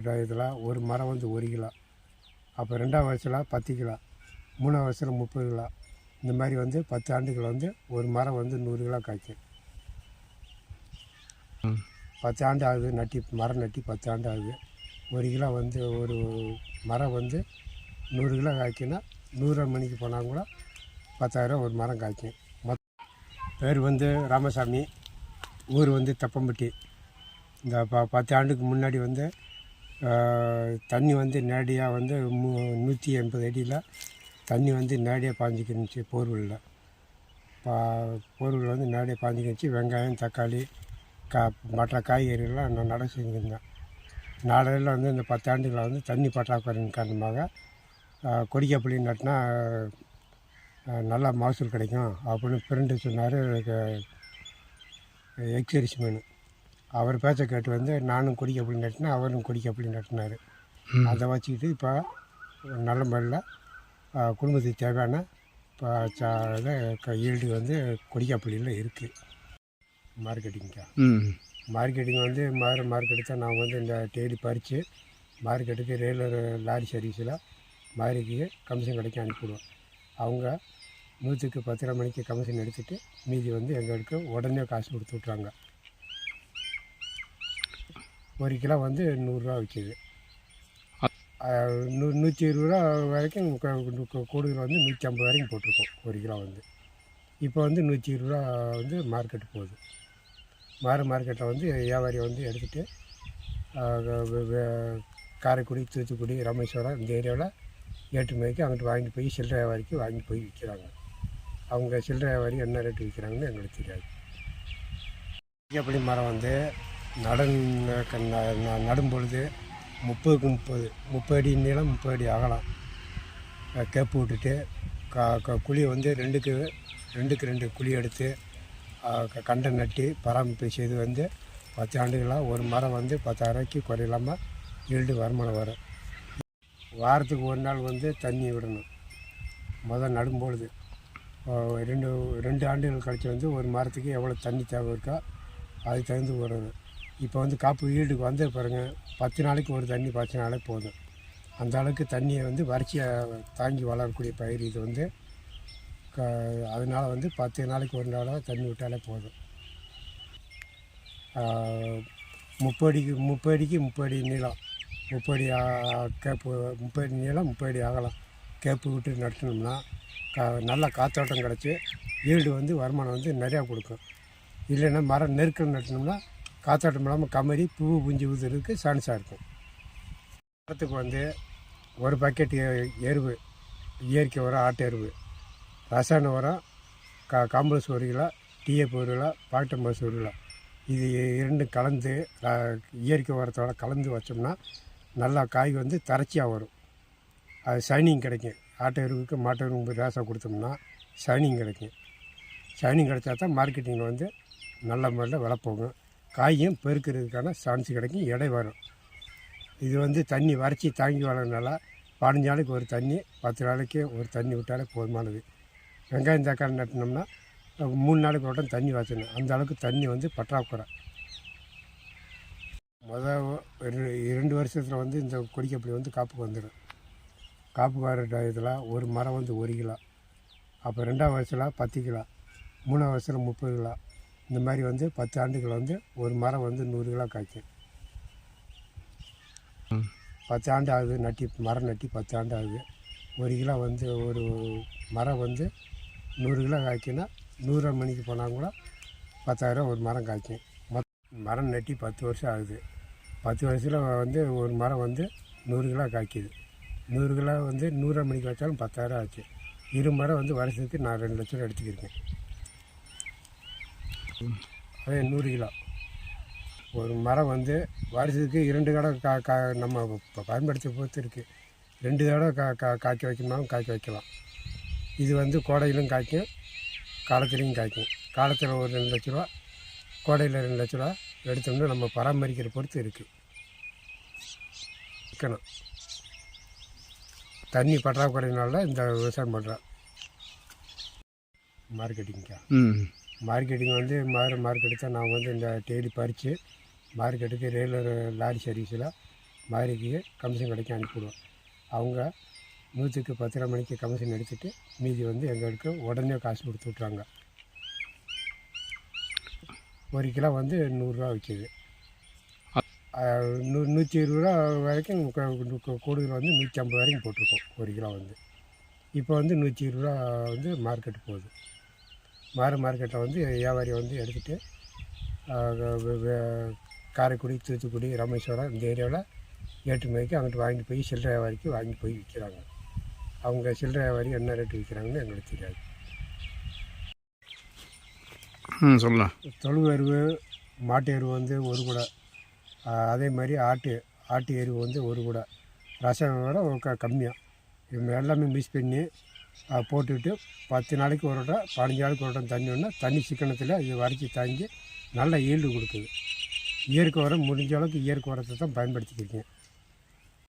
இதில் ஒரு மரம் வந்து ஒரு கிலோ. அப்போ ரெண்டாம் வருஷத்தில் பத்து கிலோ. மூணாம் வருஷத்தில் முப்பது கிலோ. இந்த மாதிரி வந்து பத்து ஆண்டுகள் வந்து ஒரு மரம் வந்து நூறு கிலோ காய்க்கும். பத்து ஆண்டு ஆகுது நட்டி மரம் நட்டி பத்து ஆண்டு ஆகுது. ஒரு கிலோ வந்து ஒரு மரம் வந்து நூறு கிலோ காய்க்குன்னா நூறு மணிக்கு போனால் கூட பத்தாயிரம் ஒரு மரம் காய்க்கும். மொத் பேர் வந்து ராமசாமி ஊர் வந்து தப்பம்பட்டி. இந்த ப பத்து ஆண்டுக்கு முன்னாடி வந்து தண்ணி வந்து நேரடியாக வந்து மு நூற்றி எண்பது அடியில் தண்ணி வந்து நேரடியாக பாஞ்சிக்கிருந்துச்சு போர்வெல்லில் பா போர்வெல் வந்து நேரடியாக பாஞ்சிக்கிருந்துச்சு வெங்காயம் தக்காளி கா மற்ற காய்கறிகள்லாம் நான் நட செஞ்சுருந்தேன். நாளையில் வந்து இந்த பத்தாண்டுகளில் வந்து தண்ணி பற்றாக்குறையின் காரணமாக ஆஹ், நட்டினா நல்லா மகசூல் கிடைக்கும் அப்படின்னு ஃப்ரெண்டு சொன்னார் எக்ஸரிசி மேனு. அவர் பேச்சை கேட்டு வந்து நானும் கொடிக்காப்புளி நட்டினேன் அவரும் கொடிக்காப்புளி நட்டினார் அதை வச்சுக்கிட்டு இப்போ நல்ல முறையில் குடும்பத்துக்கு தேவையான இப்போ ஈல்டு வந்து கொடிக்காப்புளியில் இருக்குது மார்க்கெட்டிங்க்கா ம். மார்க்கெட்டிங் வந்து மாறு மார்க்கெட்டு தான் நான் வந்து இந்த தேடி பறித்து மார்க்கெட்டுக்கு ரெகுலர் லாரி சர்வீஸில் மாரிக்கு கமிஷன் கிடைக்க அனுப்பிவிடுவோம். அவங்க நூற்றுக்கு பத்தரை மணிக்கு கமிஷன் எடுத்துகிட்டு மீதி வந்து எங்களுக்கு உடனே காசு கொடுத்து விட்றாங்க ஒரு கிலோ வந்து நூறுரூவா விற்கிது. நூ நூற்றி இருபது ரூபா வரைக்கும் கூடுதல் வந்து நூற்றி ஐம்பது வரைக்கும் போட்டிருக்கோம் ஒரு கிலோ வந்து. இப்போ வந்து நூற்றி இருபது ரூபா வந்து மார்க்கெட்டு போகுது. மாறு மார்க்கெட்டில் வந்து வியாபாரி வந்து எடுத்துகிட்டு காரைக்குடி தூத்துக்குடி ராமேஸ்வரம் இந்த ஏரியாவில் ஏற்றுமதிக்கு அங்கிட்டு வாங்கிட்டு போய் சில்லறை வியாபாரிக்கு வாங்கி போய் விற்கிறாங்க. அவங்க சில்லறை வியாபாரி என்ன ரேட்டு விற்கிறாங்கன்னு எங்களுக்கு தெரியாது. எப்படி மரம் வந்து நடன் நடும்பொழுது நடும் பொழுது முப்பதுக்கு முப்பது முப்பது அடி நீளம் முப்பது அடி அகலம். கேப்பு விட்டுட்டு க க குழியை வந்து ரெண்டுக்கு ரெண்டுக்கு ரெண்டு குழி எடுத்து கண்டை நட்டி பராமரிப்பு செய்து வந்து பத்து ஆண்டுகளாக ஒரு மரம் வந்து பத்தாயிரரூவாய்க்கு குறையில்லாமல் ஈல்டு வருமானம் வரும். வாரத்துக்கு ஒரு நாள் வந்து தண்ணி விடணும். முதல் நடும்பொழுது. ரெண்டு ரெண்டு ஆண்டுகள் கழித்து வந்து ஒரு மரத்துக்கு எவ்வளோ தண்ணி தேவை இருக்கோ அதுக்கு தகுந்து விடணும் இப்போ வந்து காப்பு ஈல்டுக்கு வந்து பாருங்க பத்து நாளைக்கு ஒரு தண்ணி பாய்ச்சினாலே போதும். அந்த அளவுக்கு தண்ணியை வந்து வறட்சியை தாங்கி வளரக்கூடிய பயிர் இது வந்து. க அதனால் வந்து பத்து நாளைக்கு ஒரு நாளாக தண்ணி விட்டாலே போதும். முப்படிக்கு முப்படிக்கு முப்படி நீளம். முப்படி கேப்பு முப்படி நீளம் முப்படி அகலம். கேப்பு விட்டு நட்டினோம்னா கா நல்ல காற்றோட்டம் கிடச்சி ஈல்டு வந்து வருமானம் வந்து நிறையா கொடுக்கும். இல்லைன்னா மரம் நெருக்கம் நட்டினோம்னா காற்றோட்டம் இல்லாமல் கமரி பூ புஞ்சி ஊதுறதுக்கு சான்ஸாக இருக்கும். மரத்துக்கு வந்து ஒரு பக்கெட் எருவு இயற்கை உரம் ஆட்டு எருவு ரசாயன உரம் கா காம்பஸ் ஒரு கிலோ டிஎப் ஒரு கிலோ பாக்டம்பஸ் ஒரு கிலோ இது இரண்டு கலந்து இயற்கை உரத்தோட கலந்து வச்சோம்னா நல்லா காய் வந்து தரச்சியாக வரும். அது ஷைனிங் கிடைக்கும். ஆட்டு எருவுக்கு மாட்டு எருவுக்கு ரேசாக கொடுத்தோம்னா ஷைனிங் கிடைக்கும். ஷைனிங் கிடைச்சா தான் மார்க்கெட்டிங்கில் வந்து நல்ல முறையில் விலை போகும். காயும் பெருக்கிறதுக்கான சான்ஸ் கிடைக்கும் எடை வரும். இது வந்து தண்ணி வறட்சி தாங்கி வளர்றதுனால பதினஞ்சு நாளைக்கு ஒரு தண்ணி பத்து நாளைக்கு ஒரு தண்ணி விட்டாலே போதுமானது. வெங்காயம் தக்காளி நட்டினோம்னா மூணு நாளைக்கு ஒரு டைம் தண்ணி வச்சணும் அந்த அளவுக்கு தண்ணி வந்து பற்றாக்குறை. மொதல் இரண்டு வருஷத்தில் வந்து இந்த கொடிக்கப்படி வந்து காப்புக்கு வந்துடும். காப்புக்கு வர டயத்தில் ஒரு மரம் வந்து ஒரு கிலோ. அப்போ ரெண்டாவது வருஷத்தில் பத்து கிலோ. மூணாவது வருஷத்தில் முப்பது கிலோ. இந்த மாதிரி வந்து பத்து ஆண்டுகள் வந்து ஒரு மரம் வந்து நூறு கிலோ காய்க்கும். பத்து ஆண்டு ஆகுது நட்டி மரம் நட்டி பத்து ஆண்டு ஆகுது. ஒரு கிலோ வந்து ஒரு மரம் வந்து நூறு கிலோ காய்க்குன்னா நூறு மணிக்கு போனால் கூட பத்தாயிரம் ஒரு மரம் காய்க்கும். மரம் நட்டி பத்து வருஷம் ஆகுது. பத்து வருஷத்தில் வந்து ஒரு மரம் வந்து நூறு கிலோ காய்க்குது. நூறு கிலோ வந்து நூறு மணிக்கு வச்சாலும் பத்தாயிரம் ஆச்சு. இரு மரம் வந்து வருஷத்துக்கு நான் ரெண்டு லட்சம் ரூபா எடுத்துக்கிருக்கேன் அதே நூறு கிலோ. ஒரு மரம் வந்து வருஷத்துக்கு இரண்டு தடவை கா கா நம்ம இப்போ பயன்படுத்த பொறுத்து இருக்குது ரெண்டு தடவை கா கா காய்க்க வைக்கணும் காய்க்க வைக்கலாம். இது வந்து கோடையிலும் காய்க்கும் காலத்துலேயும் காய்க்கும். காலத்தில் ஒரு ரெண்டு லட்ச ரூபா கோடையில் ரெண்டு லட்ச ரூபா எடுத்தோம்னா நம்ம பராமரிக்கிற பொறுத்து இருக்குது விற்கணும். தண்ணி பற்றாக்குறையினால இந்த விவசாயம் பண்ணுறோம் மார்க்கெட்டிங்க்கா ம். மார்க்கெட்டிங் வந்து மாறு மார்க்கெட்டு தான் நான் வந்து இந்த தேடி பறித்து மார்க்கெட்டுக்கு ரெகுலர் லாரி சர்வீஸில் மாதிரிக்கு கமிஷன் கிடைக்க அனுப்பிவிடுவோம் அவங்க நூற்றுக்கு பத்தரை மணிக்கு கமிஷன் எடுத்துகிட்டு மீதி வந்து எங்களுக்கு உடனே காசு கொடுத்து விட்றாங்க ஒரு கிலோ வந்து நூறுரூவா விற்கிது நூ நூற்றி இருபது ரூபா வரைக்கும் கூடுதல் வந்து நூற்றி ஐம்பது வரைக்கும் போட்டிருக்கோம் ஒரு கிலோ வந்து. இப்போ வந்து நூற்றி இருபது ரூபா வந்து மார்க்கெட்டு போகுது. மாறு மார்க்கெட்டில் வந்து வியாபாரி வந்து எடுத்துகிட்டு காரைக்குடி தூத்துக்குடி ராமேஸ்வரம் இந்த ஏரியாவில் ஏற்றுமதிக்கு அங்கிட்டு வாங்கிட்டு போய் சில்லறை வியாபாரிக்கு வாங்கி போய் விற்கிறாங்க. அவங்க சில்லறை வியாபாரி என்ன ரேட்டு விற்கிறாங்கன்னு எங்களுக்கு தெரியாது. சொல்லலாம் தொழு எருவு மாட்டு எருவு வந்து ஒரு கூட. அதே மாதிரி ஆட்டு ஆட்டு எருவு வந்து ஒரு கூட. ரசம் விட கம்மியாக. இது எல்லாமே மிக்ஸ் பண்ணி போட்டுவிட்டு பத்து நாளைக்கு ஒரு வட்டம் பதினஞ்சு நாளைக்கு ஒரு வட்டம் தண்ணி விடணும் தண்ணி சிக்கனத்தில் இது வரைச்சி தாங்கி நல்ல ஈல்டு கொடுக்குது. இயற்கை உரம் முடிஞ்ச அளவுக்கு இயற்கை உரத்தை தான் பயன்படுத்திக்கிருக்கேன்.